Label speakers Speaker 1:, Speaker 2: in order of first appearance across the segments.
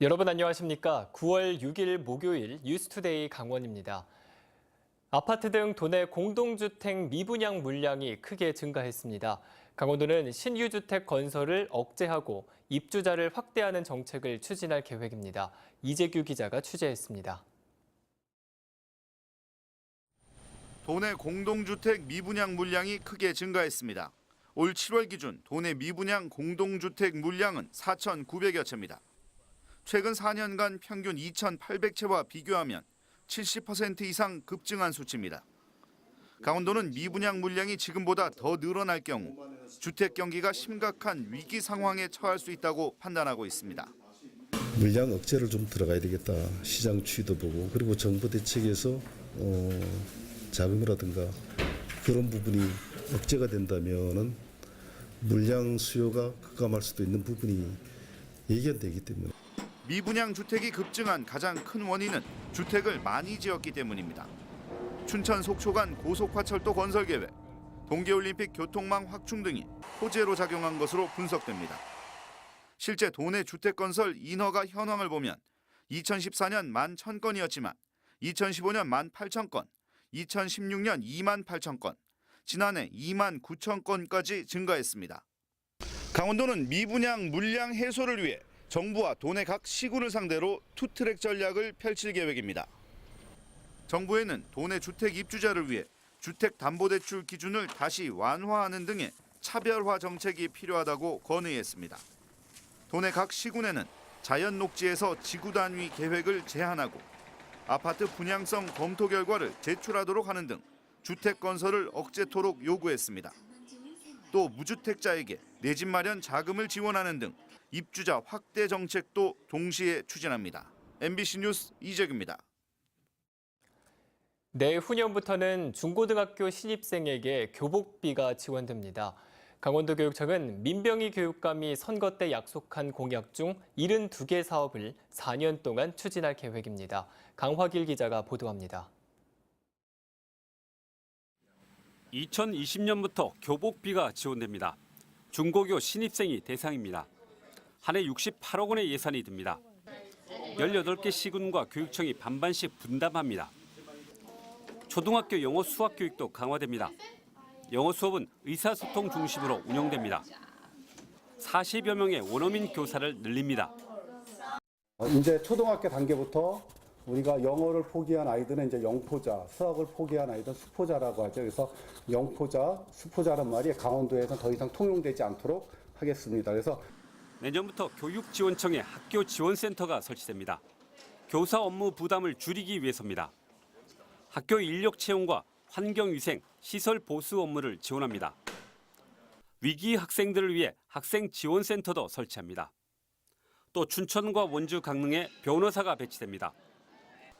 Speaker 1: 여러분 안녕하십니까? 9월 6일 목요일 뉴스투데이 강원입니다. 아파트 등 도내 공동주택 미분양 물량이 크게 증가했습니다. 강원도는 신규주택 건설을 억제하고 입주자를 확대하는 정책을 추진할 계획입니다. 이재규 기자가 취재했습니다.
Speaker 2: 도내 공동주택 미분양 물량이 크게 증가했습니다. 올 7월 기준 도내 미분양 공동주택 물량은 4,900여 채입니다. 최근 4년간 평균 2,800채와 비교하면 70% 이상 급증한 수치입니다. 강원도는 미분양 물량이 지금보다 더 늘어날 경우 주택 경기가 심각한 위기 상황에 처할 수 있다고 판단하고 있습니다.
Speaker 3: 물량 억제를 좀 들어가야 되겠다. 시장 추이도 보고 그리고 정부 대책에서 어, 자금이라든가 그런 부분이 억제가 된다면은 물량 수요가 급감할 수도 있는 부분이 예견되기 때문에
Speaker 2: 미분양 주택이 급증한 가장 큰 원인은 주택을 많이 지었기 때문입니다. 춘천 속초 간 고속화철도 건설 계획, 동계올림픽 교통망 확충 등이 호재로 작용한 것으로 분석됩니다. 실제 도내 주택 건설 인허가 현황을 보면 2014년 1만 1,000건이었지만 2015년 1만 8,000건, 2016년 2만 8,000건, 지난해 2만 9천 건까지 증가했습니다. 강원도는 미분양 물량 해소를 위해 정부와 도내 각 시군을 상대로 투트랙 전략을 펼칠 계획입니다. 정부에는 도내 주택 입주자를 위해 주택담보대출 기준을 다시 완화하는 등의 차별화 정책이 필요하다고 건의했습니다. 도내 각 시군에는 자연 녹지에서 지구 단위 계획을 제한하고 아파트 분양성 검토 결과를 제출하도록 하는 등 주택 건설을 억제토록 요구했습니다. 또 무주택자에게 내 집 마련 자금을 지원하는 등 입주자 확대 정책도 동시에 추진합니다. MBC 뉴스 이재규입니다.
Speaker 1: 내후년부터는 중고등학교 신입생에게 교복비가 지원됩니다. 강원도 교육청은 민병희 교육감이 선거 때 약속한 공약 중 72개 사업을 4년 동안 추진할 계획입니다. 강화길 기자가 보도합니다.
Speaker 4: 2020년부터 교복비가 지원됩니다. 중고교 신입생이 대상입니다. 한 해 68억 원의 예산이 듭니다. 18개 시군과 교육청이 반반씩 분담합니다. 초등학교 영어 수학 교육도 강화됩니다. 영어 수업은 의사소통 중심으로 운영됩니다. 40여 명의 원어민 교사를 늘립니다.
Speaker 5: 어, 이제 초등학교 단계부터 우리가 영어를 포기한 아이들은 이제 영포자, 수학을 포기한 아이들은 수포자라고 하죠. 그래서 영포자, 수포자란 말이 강원도에서 더 이상 통용되지 않도록 하겠습니다. 그래서
Speaker 4: 내년부터 교육지원청에 학교 지원센터가 설치됩니다. 교사 업무 부담을 줄이기 위해서입니다. 학교 인력 채용과 환경위생, 시설 보수 업무를 지원합니다. 위기 학생들을 위해 학생 지원센터도 설치합니다. 또 춘천과 원주, 강릉에 변호사가 배치됩니다.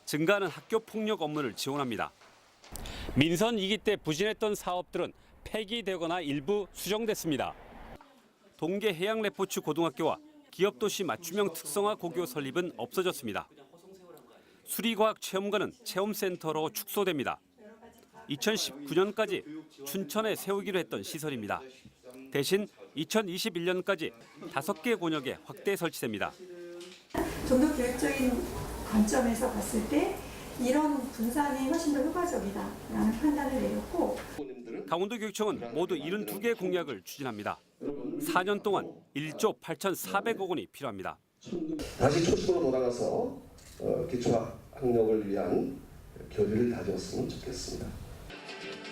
Speaker 4: 증가하는 학교 폭력 업무를 지원합니다. 민선 2기 때 부진했던 사업들은 폐기되거나 일부 수정됐습니다. 동계 해양 레포츠 고등학교와 기업도시 맞춤형 특성화 고교 설립은 없어졌습니다. 수리과학 체험관은 체험센터로 축소됩니다. 2019년까지 춘천에 세우기로 했던 시설입니다. 대신 2021년까지 5개 권역에 확대 설치됩니다.
Speaker 6: 좀더 교육적인 관점에서 봤을 때 이런 분산이 훨씬 더 효과적이다라는 판단을 내렸고
Speaker 4: 강원도 교육청은 모두 72개 공약을 추진합니다. 4년 동안 1조 8,400억 원이 필요합니다.
Speaker 7: 다시 초심으로 돌아가서 어, 기초학력을 위한 교리를 다졌으면 좋겠습니다.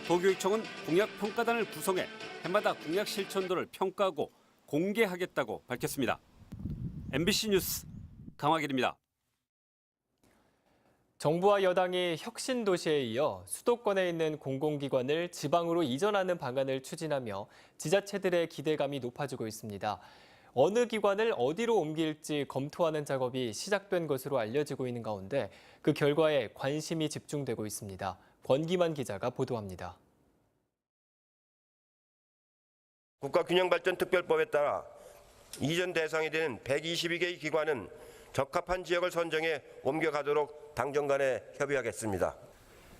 Speaker 4: 도교육청은 공약 평가단을 구성해 해마다 공약 실천도를 평가하고 공개하겠다고 밝혔습니다. MBC 뉴스 강화길입니다.
Speaker 1: 정부와 여당이 혁신 도시에 이어 수도권에 있는 공공기관을 지방으로 이전하는 방안을 추진하며 지자체들의 기대감이 높아지고 있습니다. 어느 기관을 어디로 옮길지 검토하는 작업이 시작된 것으로 알려지고 있는 가운데 그 결과에 관심이 집중되고 있습니다. 권기만 기자가 보도합니다.
Speaker 8: 국가균형발전특별법에 따라 이전 대상이 되는 122개의 기관은 적합한 지역을 선정해 옮겨가도록 당정 간에 협의하겠습니다.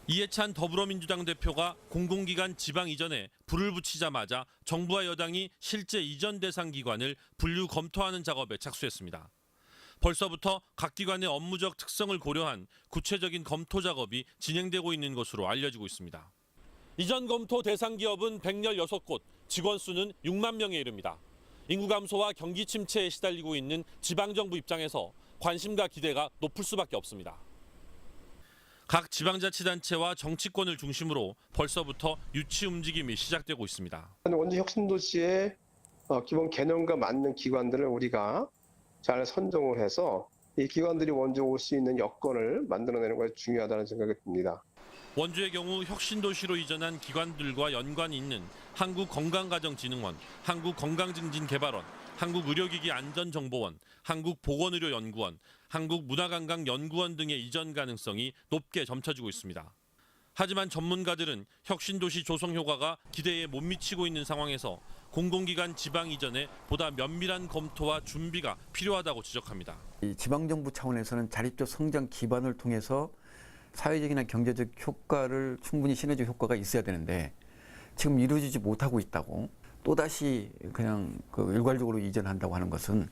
Speaker 9: 이해찬 더불어민주당 대표가 공공기관 지방 이전에 불을 붙이자마자 정부와 여당이 실제 이전 대상 기관을 분류 검토하는 작업에 착수했습니다. 벌써부터 각 기관의 업무적 특성을 고려한 구체적인 검토 작업이 진행되고 있는 것으로 알려지고 있습니다. 이전 검토 대상 기업은 116곳, 직원 수는 6만 명에 이릅니다. 인구 감소와 경기 침체에 시달리고 있는 지방정부 입장에서 관심과 기대가 높을 수밖에 없습니다. 각 지방자치단체와 정치권을 중심으로 벌써부터 유치 움직임이 시작되고 있습니다.
Speaker 10: 원주 혁신도시의 어, 기본 개념과 맞는 기관들을 우리가 잘 선정을 해서 이 기관들이 원주 올 수 있는 여건을 만들어내는 것이 중요하다는 생각이 듭니다.
Speaker 9: 원주의 경우 혁신도시로 이전한 기관들과 연관이 있는 한국건강가정진흥원, 한국건강증진개발원, 한국의료기기안전정보원, 한국보건의료연구원, 한국문화관광연구원 등의 이전 가능성이 높게 점쳐지고 있습니다. 하지만 전문가들은 혁신도시 조성 효과가 기대에 못 미치고 있는 상황에서 공공기관 지방 이전에 보다 면밀한 검토와 준비가 필요하다고 지적합니다.
Speaker 11: 이 지방정부 차원에서는 자립적 성장 기반을 통해서 사회적이나 경제적 효과를 충분히 시너지 효과가 있어야 되는데 지금 이루어지지 못하고 있다고 또다시 그냥 그 일괄적으로 이전한다고 하는 것은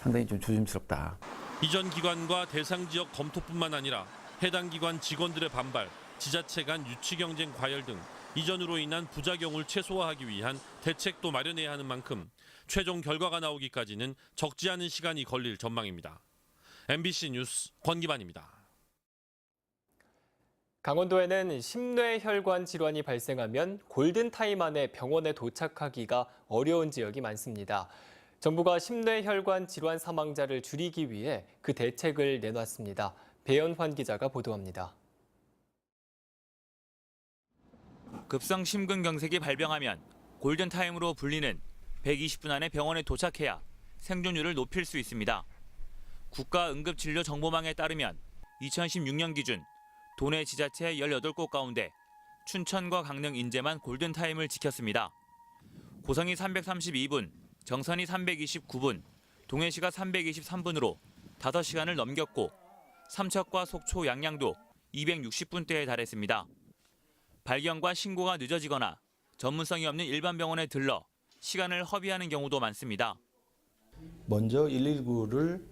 Speaker 11: 상당히 좀 조심스럽다.
Speaker 9: 이전 기관과 대상 지역 검토뿐만 아니라 해당 기관 직원들의 반발, 지자체 간 유치 경쟁 과열 등 이전으로 인한 부작용을 최소화하기 위한 대책도 마련해야 하는 만큼 최종 결과가 나오기까지는 적지 않은 시간이 걸릴 전망입니다. MBC 뉴스 권기반입니다.
Speaker 1: 강원도에는 심뇌혈관 질환이 발생하면 골든타임 안에 병원에 도착하기가 어려운 지역이 많습니다. 정부가 심뇌혈관 질환 사망자를 줄이기 위해 그 대책을 내놨습니다. 배연환 기자가 보도합니다.
Speaker 12: 급성 심근경색이 발병하면 골든타임으로 불리는 120분 안에 병원에 도착해야 생존율을 높일 수 있습니다. 국가응급진료정보망에 따르면 2016년 기준 도내 지자체 18곳 가운데 춘천과 강릉 인제만 골든타임을 지켰습니다. 고성이 332분, 정선이 329분, 동해시가 323분으로 5시간을 넘겼고 삼척과 속초, 양양도 260분대에 달했습니다. 발견과 신고가 늦어지거나 전문성이 없는 일반 병원에 들러 시간을 허비하는 경우도 많습니다.
Speaker 13: 먼저 119를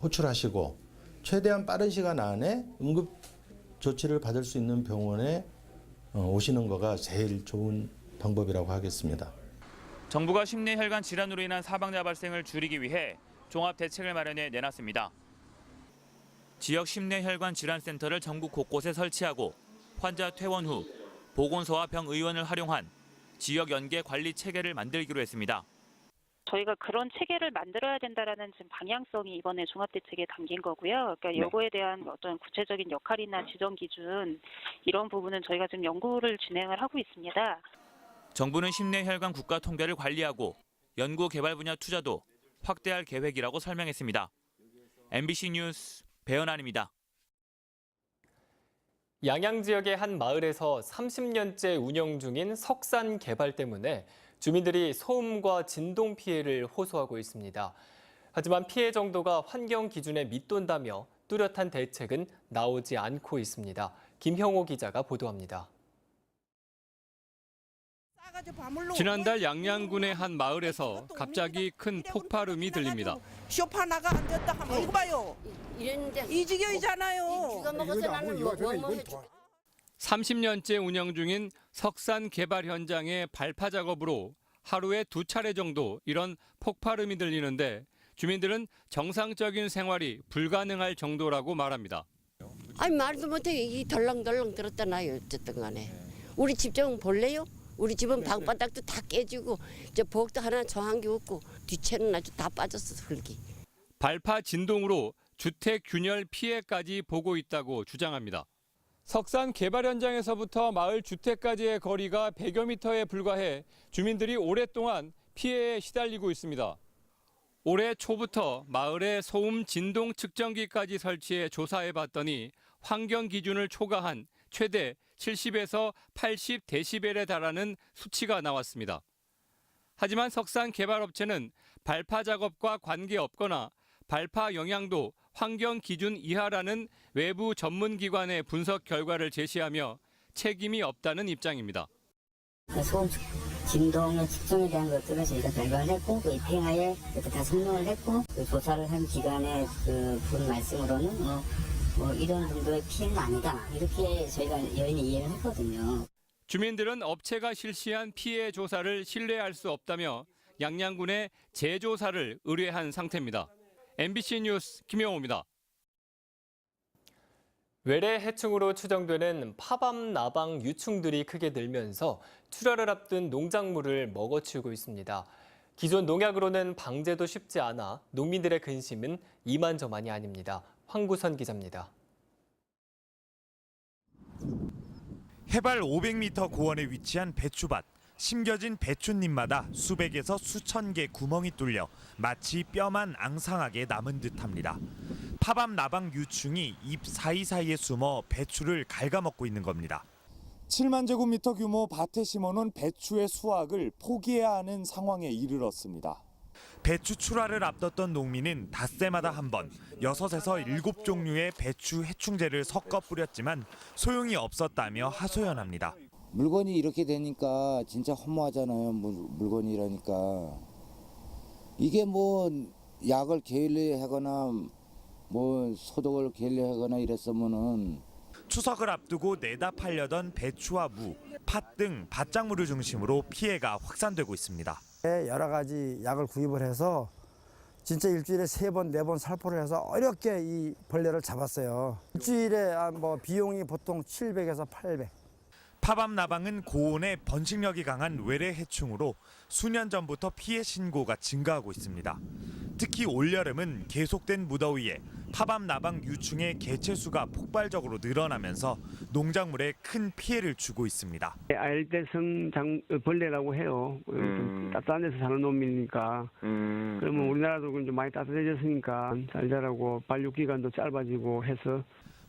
Speaker 13: 호출하시고 최대한 빠른 시간 안에 응급 조치를 받을 수 있는 병원에 어, 오시는 거가 제일 좋은 방법이라고 하겠습니다.
Speaker 12: 정부가 심뇌혈관 질환으로 인한 사망자 발생을 줄이기 위해 종합 대책을 마련해 내놨습니다. 지역 심뇌혈관 질환센터를 전국 곳곳에 설치하고 환자 퇴원 후 보건소와 병의원을 활용한 지역 연계 관리 체계를 만들기로 했습니다.
Speaker 14: 저희가 그런 체계를 만들어야 된다라는 지금 방향성이 이번에 종합대책에 담긴 거고요. 그러니까 요거에 대한 어떤 구체적인 역할이나 지정 기준 이런 부분은 저희가 지금 연구를 진행을 하고 있습니다.
Speaker 12: 정부는 심뇌혈관 국가 통계를 관리하고 연구 개발 분야 투자도 확대할 계획이라고 설명했습니다. MBC 뉴스 배현안입니다.
Speaker 1: 양양 지역의 한 마을에서 30년째 운영 중인 석산 개발 때문에 주민들이 소음과 진동 피해를 호소하고 있습니다. 하지만 피해 정도가 환경 기준에 밑돈다며 뚜렷한 대책은 나오지 않고 있습니다. 김형호 기자가 보도합니다.
Speaker 15: 지난달 양양군의 한 마을에서 갑자기 큰 폭발음이 들립니다.
Speaker 16: 쇼파 나가 앉았다 하면 이거 봐요. 이 지경이잖아요.
Speaker 15: 30년째 운영 중인 석산 개발 현장의 발파 작업으로 하루에 두 차례 정도 이런 폭발음이 들리는데 주민들은 정상적인 생활이 불가능할 정도라고 말합니다.
Speaker 17: 아니 말도 못해 이 덜렁덜렁 들었다 나요 어쨌든 간에 우리 집좀 볼래요? 우리 집은 방바닥도 다 깨지고 저 부엌도 하나 게 없고 뒤채는 아주 다 빠졌어 흙이
Speaker 15: 발파 진동으로 주택 균열 피해까지 보고 있다고 주장합니다. 석산 개발 현장에서부터 마을 주택까지의 거리가 100여 미터에 불과해 주민들이 오랫동안 피해에 시달리고 있습니다. 올해 초부터 마을에 소음 진동 측정기까지 설치해 조사해 봤더니 환경 기준을 초과한 최대 70에서 80 데시벨에 달하는 수치가 나왔습니다. 하지만 석산 개발업체는 발파 작업과 관계없거나 발파 영향도 환경 기준 이하라는 외부 전문 기관의 분석 결과를 제시하며 책임이 없다는 입장입니다.
Speaker 17: 소음
Speaker 18: 진동의 특성에 대한 것들은 저희가 발견을 했고 그 입행하에 다 설명을 했고 그 조사를 한 기관의 그분 말씀으로는 뭐, 뭐 이런 정도의 피해는 아니다 이렇게 저희가 여인이 이해를 했거든요.
Speaker 15: 주민들은 업체가 실시한 피해 조사를 신뢰할 수 없다며 양양군에 재조사를 의뢰한 상태입니다. MBC 뉴스 김영호입니다.
Speaker 1: 외래 해충으로 추정되는 파밤 나방 유충들이 크게 늘면서 출하를 앞둔 농작물을 먹어치우고 있습니다. 기존 농약으로는 방제도 쉽지 않아 농민들의 근심은 이만저만이 아닙니다. 황구선 기자입니다.
Speaker 19: 해발 500m 고원에 위치한 배추밭. 심겨진 배춧잎마다 수백에서 수천 개 구멍이 뚫려 마치 뼈만 앙상하게 남은 듯합니다. 파밤 나방 유충이 잎 사이사이에 숨어 배추를 갉아먹고 있는 겁니다. 7만 제곱미터 규모 밭에 심어놓은 배추의 수확을 포기해야 하는 상황에 이르렀습니다. 배추 출하를 앞뒀던 농민은 닷새마다 한 번, 여섯에서 일곱 종류의 배추 해충제를 섞어 뿌렸지만 소용이 없었다며 하소연합니다.
Speaker 20: 물건이 이렇게 되니까 진짜 허무하잖아요. 물, 물건이라니까. 이게 뭐 약을 게을리하거나 뭐 소독을 게을리하거나 이랬으면은
Speaker 19: 추석을 앞두고 내다 팔려던 배추와 무, 팥 등 밭작물을 중심으로 피해가 확산되고 있습니다.
Speaker 21: 여러 가지 약을 구입을 해서 진짜 일주일에 세 번, 네 번 살포를 해서 어렵게 이 벌레를 잡았어요. 일주일에 아, 뭐 비용이 보통 700에서 800.
Speaker 19: 파밤 나방은 고온에 번식력이 강한 외래 해충으로 수년 전부터 피해 신고가 증가하고 있습니다. 특히 올여름은 계속된 무더위에 파밤 나방 유충의 개체 수가 폭발적으로 늘어나면서 농작물에 큰 피해를 주고 있습니다.
Speaker 22: 알대성 장 벌레라고 해요. 좀 따뜻한 데서 사는 놈이니까. 그러면 우리나라도 좀 많이 따뜻해졌으니까 잘 자라고 발육 기간도 짧아지고 해서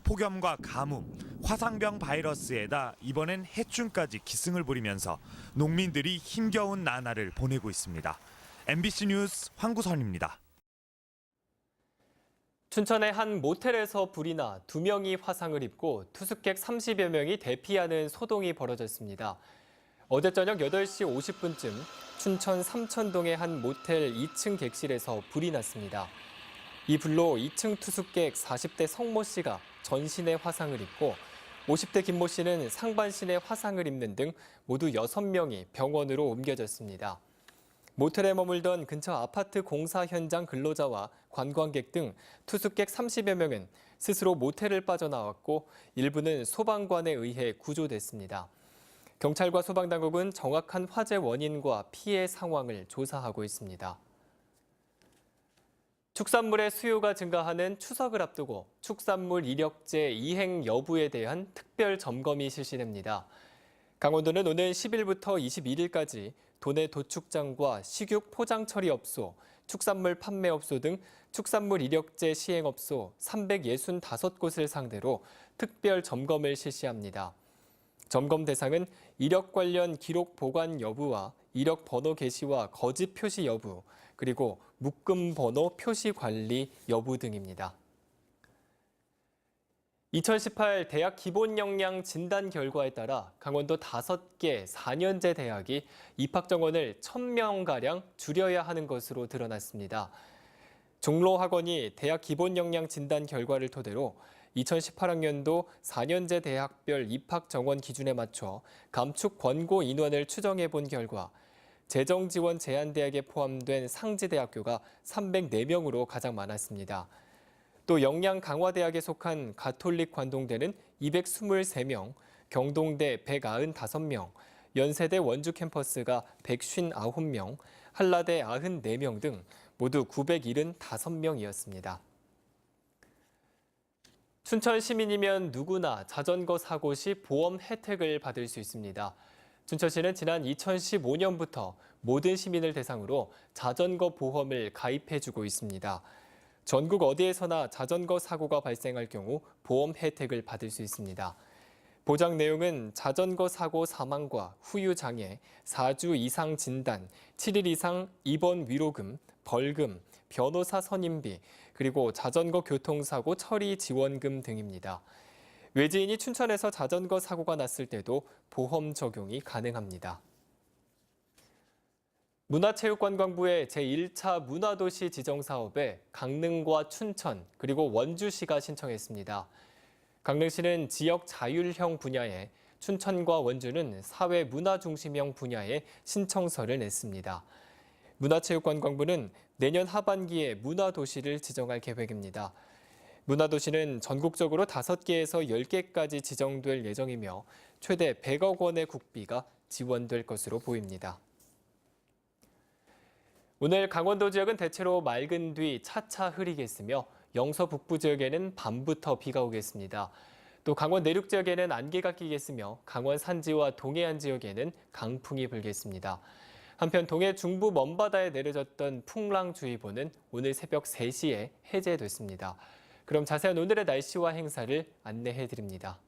Speaker 19: 폭염과 가뭄, 화상병 바이러스에다 이번엔 해충까지 기승을 부리면서 농민들이 힘겨운 나날을 보내고 있습니다. MBC 뉴스 황구선입니다.
Speaker 1: 춘천의 한 모텔에서 불이 나 두 명이 화상을 입고 투숙객 30여 명이 대피하는 소동이 벌어졌습니다. 어제 저녁 8시 50분쯤 춘천 삼천동의 한 모텔 2층 객실에서 불이 났습니다. 이 불로 2층 투숙객 40대 성모 씨가 전신에 화상을 입고 50대 김모 씨는 상반신에 화상을 입는 등 모두 6명이 병원으로 옮겨졌습니다. 모텔에 머물던 근처 아파트 공사 현장 근로자와 관광객 등 투숙객 30여 명은 스스로 모텔을 빠져나왔고 일부는 소방관에 의해 구조됐습니다. 경찰과 소방당국은 정확한 화재 원인과 피해 상황을 조사하고 있습니다. 축산물의 수요가 증가하는 추석을 앞두고 축산물 이력제 이행 여부에 대한 특별 점검이 실시됩니다. 강원도는 오늘 10일부터 21일까지 도내 도축장과 식육 포장 처리 업소, 축산물 판매 업소 등 축산물 이력제 시행 업소 365곳을 상대로 특별 점검을 실시합니다. 점검 대상은 이력 관련 기록 보관 여부와 이력 번호 게시와 거짓 표시 여부, 그리고 묶음 번호 표시 관리 여부 등입니다. 2018 대학 기본 역량 진단 결과에 따라 강원도 5개 4년제 대학이 입학 정원을 1000명가량 줄여야 하는 것으로 드러났습니다. 종로 학원이 대학 기본 역량 진단 결과를 토대로 2018학년도 4년제 대학별 입학 정원 기준에 맞춰 감축 권고 인원을 추정해 본 결과 재정 지원 제한 대학에 포함된 상지 대학교가 304명으로 가장 많았습니다. 또 영양 강화대학에 속한 가톨릭 관동대는 223명, 경동대 195명, 연세대 원주 캠퍼스가 159명, 한라대 94명 등 모두 975명이었습니다. 춘천 시민이면 누구나 자전거 사고 시 보험 혜택을 받을 수 있습니다. 춘천시는 지난 2015년부터 모든 시민을 대상으로 자전거 보험을 가입해주고 있습니다. 전국 어디에서나 자전거 사고가 발생할 경우 보험 혜택을 받을 수 있습니다. 보장 내용은 자전거 사고 사망과 후유 장애, 4주 이상 진단, 7일 이상 입원 위로금, 벌금, 변호사 선임비, 그리고 자전거 교통사고 처리 지원금 등입니다. 외지인이 춘천에서 자전거 사고가 났을 때도 보험 적용이 가능합니다. 문화체육관광부의 제1차 문화도시 지정 사업에 강릉과 춘천 그리고 원주시가 신청했습니다. 강릉시는 지역 자율형 분야에 춘천과 원주는 사회 문화 중심형 분야에 신청서를 냈습니다. 문화체육관광부는 내년 하반기에 문화도시를 지정할 계획입니다. 문화도시는 전국적으로 5개에서 10개까지 지정될 예정이며 최대 100억 원의 국비가 지원될 것으로 보입니다. 오늘 강원도 지역은 대체로 맑은 뒤 차차 흐리겠으며 영서 북부 지역에는 밤부터 비가 오겠습니다. 또 강원 내륙 지역에는 안개가 끼겠으며 강원 산지와 동해안 지역에는 강풍이 불겠습니다. 한편 동해 중부 먼바다에 내려졌던 풍랑주의보는 오늘 새벽 3시에 해제됐습니다. 그럼 자세한 오늘의 날씨와 행사를 안내해 드립니다.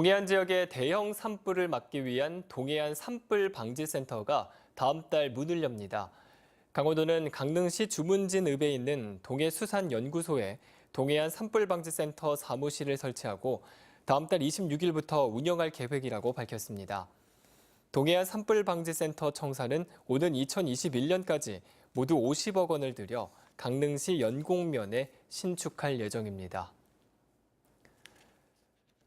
Speaker 1: 동해안 지역의 대형 산불을 막기 위한 동해안 산불 방지센터가 다음 달 문을 엽니다. 강원도는 강릉시 주문진 읍에 있는 동해수산연구소에 동해안 산불 방지센터 사무실을 설치하고 다음 달 26일부터 운영할 계획이라고 밝혔습니다. 동해안 산불 방지센터 청사는 오는 2021년까지 모두 50억 원을 들여 강릉시 연곡면에 신축할 예정입니다.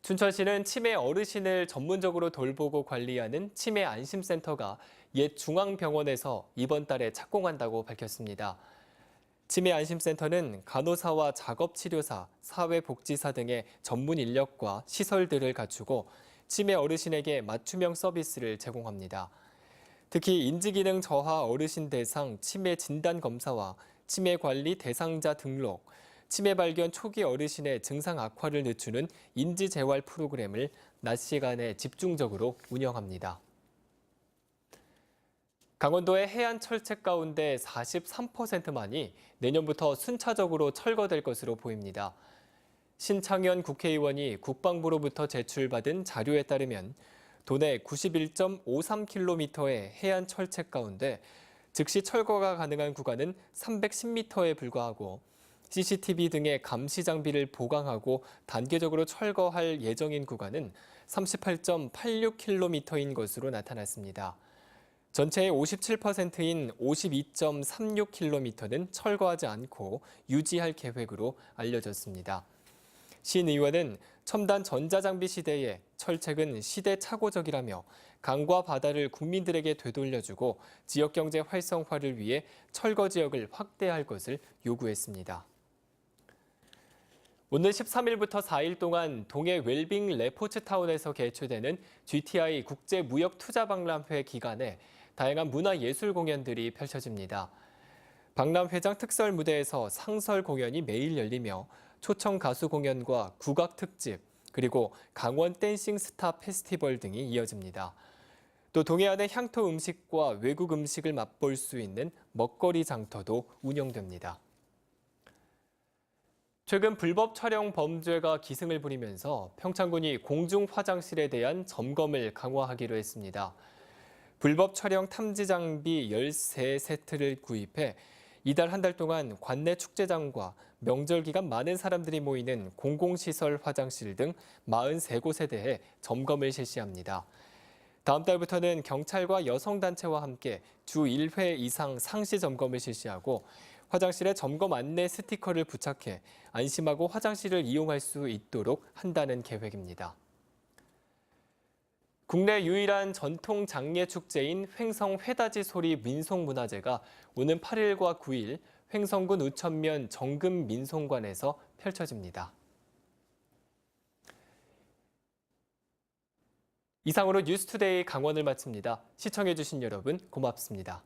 Speaker 1: 춘천시는 치매 어르신을 전문적으로 돌보고 관리하는 치매 안심센터가 옛 중앙병원에서 이번 달에 착공한다고 밝혔습니다. 치매 안심센터는 간호사와 작업치료사, 사회복지사 등의 전문 인력과 시설들을 갖추고 치매 어르신에게 맞춤형 서비스를 제공합니다. 특히 인지기능 저하 어르신 대상 치매 진단 검사와 치매 관리 대상자 등록, 치매 발견 초기 어르신의 증상 악화를 늦추는 인지 재활 프로그램을 낮 시간에 집중적으로 운영합니다. 강원도의 해안 철책 가운데 43%만이 내년부터 순차적으로 철거될 것으로 보입니다. 신창현 국회의원이 국방부로부터 제출받은 자료에 따르면 도내 91.53km의 해안 철책 가운데 즉시 철거가 가능한 구간은 310m에 불과하고 CCTV 등의 감시 장비를 보강하고 단계적으로 철거할 예정인 구간은 38.86km인 것으로 나타났습니다. 전체의 57%인 52.36km는 철거하지 않고 유지할 계획으로 알려졌습니다. 신 의원은 첨단 전자장비 시대에 철책은 시대착오적이라며 강과 바다를 국민들에게 되돌려주고 지역경제 활성화를 위해 철거 지역을 확대할 것을 요구했습니다. 오늘 13일부터 4일 동안 동해 웰빙 레포츠타운에서 개최되는 GTI 국제무역투자박람회 기간에 다양한 문화예술 공연들이 펼쳐집니다. 박람회장 특설 무대에서 상설 공연이 매일 열리며 초청 가수 공연과 국악 특집, 그리고 강원 댄싱 스타 페스티벌 등이 이어집니다. 또 동해안의 향토 음식과 외국 음식을 맛볼 수 있는 먹거리 장터도 운영됩니다. 최근 불법 촬영 범죄가 기승을 부리면서 평창군이 공중 화장실에 대한 점검을 강화하기로 했습니다. 불법 촬영 탐지 장비 13세트를 구입해 이달 한 달 동안 관내 축제장과 명절 기간 많은 사람들이 모이는 공공시설 화장실 등 43곳에 대해 점검을 실시합니다. 다음 달부터는 경찰과 여성단체와 함께 주 1회 이상 상시 점검을 실시하고 화장실에 점검 안내 스티커를 부착해 안심하고 화장실을 이용할 수 있도록 한다는 계획입니다. 국내 유일한 전통 장례 축제인 횡성 회다지 소리 민속문화제가 오는 8일과 9일 횡성군 우천면 정금 민속관에서 펼쳐집니다. 이상으로 뉴스투데이 강원을 마칩니다. 시청해주신 여러분 고맙습니다.